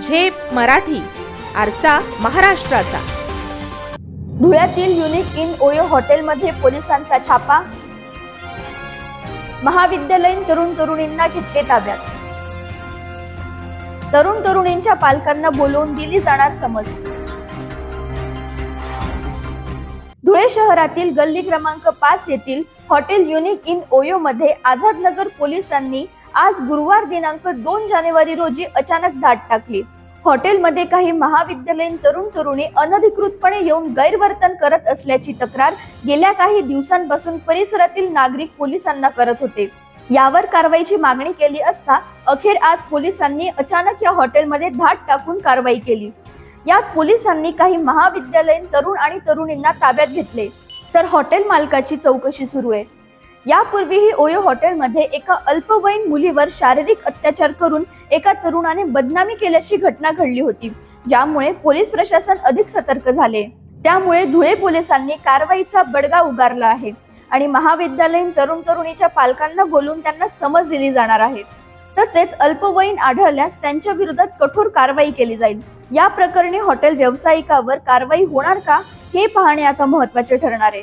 झेप मराठी आरसा महाराष्ट्राचा. धुळ्यातील युनिक इन ओयो हॉटेलमध्ये पोलिसांचा छापा. महाविद्यालयीन तरुण तरुणींना घेतले ताब्यात. तरुण तरुणींच्या पालकांना बोलवून दिली जाणार समज. धुळे शहरातील गल्ली क्रमांक पाच येथील हॉटेल युनिक इन ओयो मध्ये आझादनगर पोलिसांनी आज गुरुवार दिनांक दोन जानेवारी रोजी अचानक धाड टाकली. हॉटेलमध्ये काही महाविद्यालयीन तरुण तरुणी अनधिकृतपणे येऊन गैरवर्तन करत असल्याची तक्रार गेल्या काही दिवसांपासून परिसरातील नागरिक पोलिसांना करत होते. यावर कारवाईची मागणी केली असता अखेर आज पोलिसांनी अचानक या हॉटेलमध्ये धाड टाकून कारवाई केली. यात पोलिसांनी काही महाविद्यालयीन तरुण आणि तरुणींना ताब्यात घेतले. तर हॉटेल मालकाची चौकशी सुरू आहे. यापूर्वीही ओयो हॉटेलमध्ये एका अल्पवयीन मुलीवर शारीरिक अत्याचार करून एका तरुणाने बदनामी केल्याची घटना घडली होती ज्यामुळे पोलीस प्रशासन अधिक सतर्क झाले. त्यामुळे धुळे पोलिसांनी कारवाईचा बडगा उगारला आहे आणि महाविद्यालयीन तरुण तरुणीच्या पालकांना बोलून त्यांना समज दिली जाणार आहे. तसेच अल्पवयीन आढळल्यास त्यांच्या विरोधात कठोर कारवाई केली जाईल. या प्रकरणी हॉटेल व्यावसायिकावर कारवाई होणार का हे पाहणे आता महत्त्वाचे ठरणार आहे.